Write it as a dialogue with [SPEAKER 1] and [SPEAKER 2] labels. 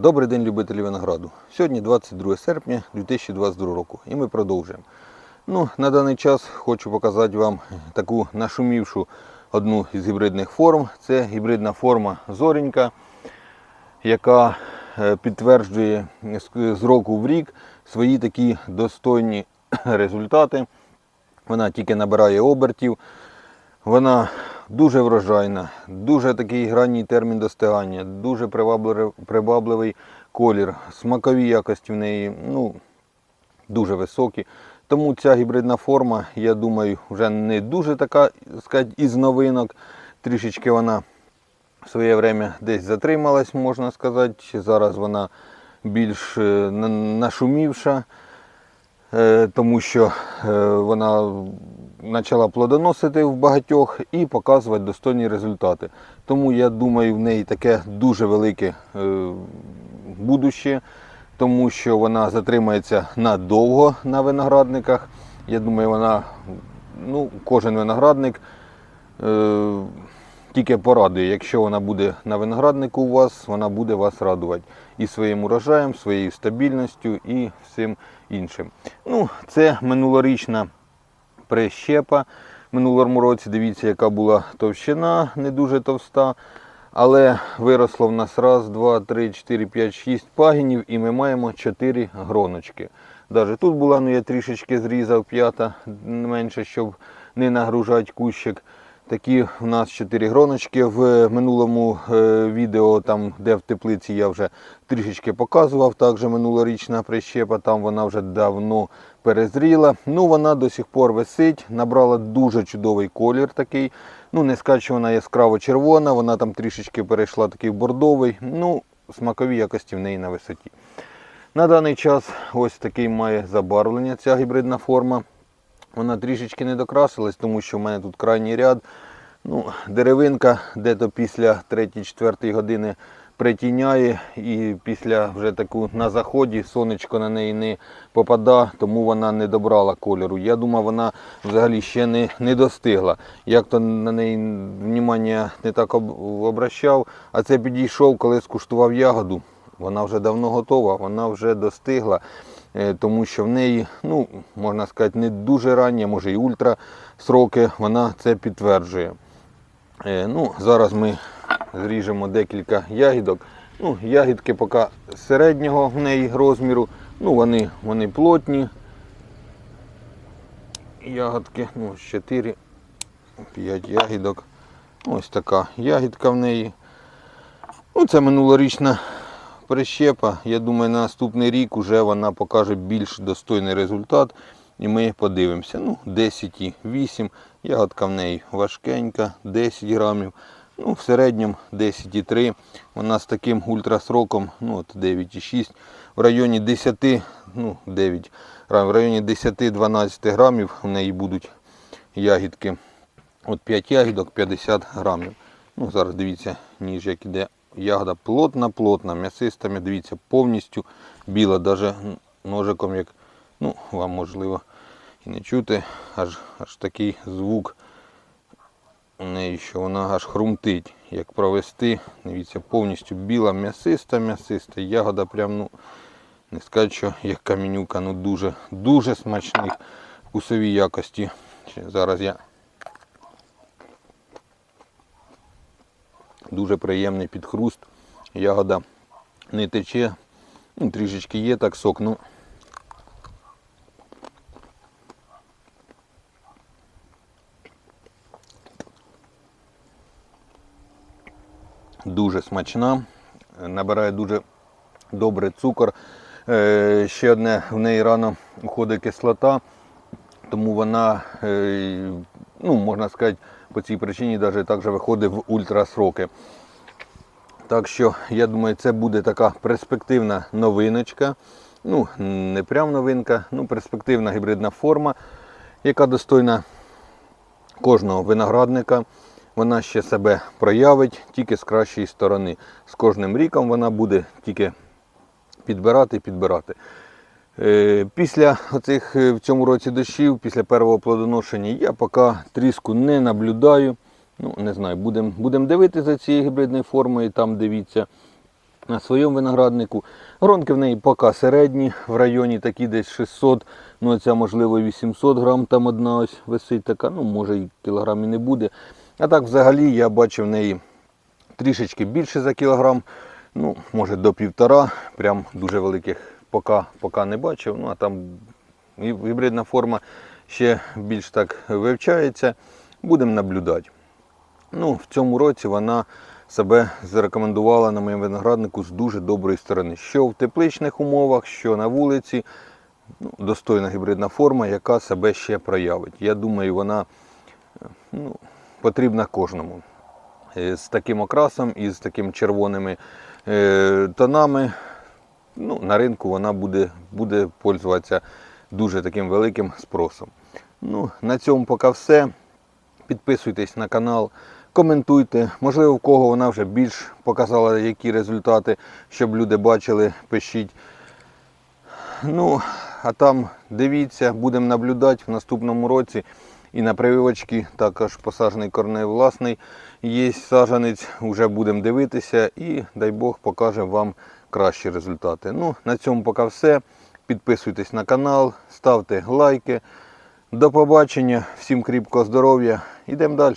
[SPEAKER 1] Добрий день, любителі винограду. Сьогодні 22 серпня 2022 року і ми продовжуємо. Ну, на даний час хочу показати вам таку нашумівшу одну із гібридних форм. Це гібридна форма Зоренька, яка е, підтверджує з- з року в рік свої такі достойні результати. Вона тільки набирає обертів. Вона дуже врожайна, дуже такий ранній термін достигання, дуже привабливий, привабливий колір, смакові якості в неї ну, дуже високі. Тому ця гібридна форма, я думаю, вже не дуже така сказати, із новинок. Трішечки вона в своє время десь затрималась, можна сказати. Зараз вона більш е, нашумівша. Е, тому що е, вона почала плодоносити в багатьох і показувати достойні результати. Тому я думаю, в неї таке дуже велике е, будуще, тому що вона затримається надовго на виноградниках. Я думаю, вона, ну, кожен виноградник е, тільки порадує. Якщо вона буде на винограднику у вас, вона буде вас радувати і своїм урожаєм, своєю стабільністю і всім іншим. Ну, це минулорічна прищепа. Минулому році дивіться, яка була товщина, не дуже товста. Але виросло в нас раз, два, три, чотири, п'ять, шість пагінів і ми маємо чотири гроночки. Навіть тут була, ну я трішечки зрізав п'ята менше, щоб не нагружати кущик. Такі в нас чотири гроночки. В минулому е, відео, там, де в теплиці я вже трішечки показував, також минулорічна прищепа, там вона вже давно перезріла. Ну, вона до сих пор висить, набрала дуже чудовий колір такий. Ну, не скажу, що вона яскраво червона, вона там трішечки перейшла такий бордовий. Ну, смакові якості в неї на висоті. На даний час ось такий має забарвлення ця гібридна форма. Вона трішечки не докрасилась, тому що в мене тут крайній ряд. Ну, деревинка де-то після 3-4 години притіняє і після вже таку на заході сонечко на неї не попада, тому вона не добрала кольору. Я думаю, вона взагалі ще не, не достигла. Як то на неї внимання не так обращав, а це підійшов, коли скуштував ягоду. Вона вже давно готова, вона вже достигла, тому що в неї, ну, можна сказати, не дуже ранні, може і ультра сроки, вона це підтверджує. Е, Ну, зараз ми зріжемо декілька ягідок. Ну, ягідки поки середнього в неї розміру. Ну, вони, вони плотні. Ягодки, ну, 4, 5 ягідок. Ось така ягідка в неї. Ну, це минулорічна прищепа. Я думаю, на наступний рік вже вона покаже більш достойний результат. І ми подивимося. Ну, 10,8. Ягодка в неї важкенька, 10 грамів. Ну, в середньому 10,3. Вона з таким ультрасроком, ну, от 9,6. В районі 10, ну, 9, в районі 10-12 грамів в неї будуть ягідки. От 5 ягідок 50 грамів. Ну, зараз дивіться, ніж як іде ягода плотна-плотна, м'ясиста, дивіться, повністю біла, навіть ножиком, як, ну, вам можливо і не чути, аж, аж такий звук у неї, що вона аж хрумтить. Як провести, дивіться, повністю біла, м'ясиста, м'ясиста, ягода прям, ну, не скажу, що як камінюка, ну дуже, дуже смачних вкусовій якості. Зараз я Дуже приємний підхруст. Ягода не тече. Ну, трішечки є так сок. Ну. Дуже смачна, набирає дуже добре цукор. Е, Ще одне в неї рано входить кислота, тому вона, е, ну, можна сказати, по цій причині навіть також виходить в ультрасроки. Так що, я думаю, це буде така перспективна новиночка. Ну, не прям новинка, ну, перспективна гібридна форма, яка достойна кожного виноградника. Вона ще себе проявить тільки з кращої сторони. З кожним ріком вона буде тільки підбирати і підбирати. Е, Після оцих е, в цьому році дощів, після першого плодоношення, я поки тріску не наблюдаю. Ну, не знаю, будемо будем дивитися за цією гібридною формою, там дивіться. на своєму винограднику. Гронки в неї поки середні, в районі такі десь 600, ну ця можливо 800 грам там одна ось висить така, ну може і кілограм і не буде. А так взагалі я бачив в неї трішечки більше за кілограм, ну може до півтора, прям дуже великих поки, поки не бачив. Ну а там гібридна форма ще більш так вивчається. Будемо наблюдати. Ну, в цьому році вона себе зарекомендувала на моєму винограднику з дуже доброї сторони. Що в тепличних умовах, що на вулиці. Ну, достойна гібридна форма, яка себе ще проявить. Я думаю, вона ну, потрібна кожному. Е, З таким окрасом і з такими червоними е, тонами ну, на ринку вона буде, буде пользуватися дуже таким великим спросом. Ну, на цьому поки все. Підписуйтесь на канал, коментуйте. Можливо, в кого вона вже більш показала які результати, щоб люди бачили, пишіть. Ну, а там дивіться, будемо наблюдати в наступному році. І на прививочки також посаджений корней власний. Є саджанець, вже будемо дивитися і дай Бог покаже вам кращі результати. Ну, на цьому поки все. Підписуйтесь на канал, ставте лайки. До побачення, всім кріпкого здоров'я. Йдемо далі.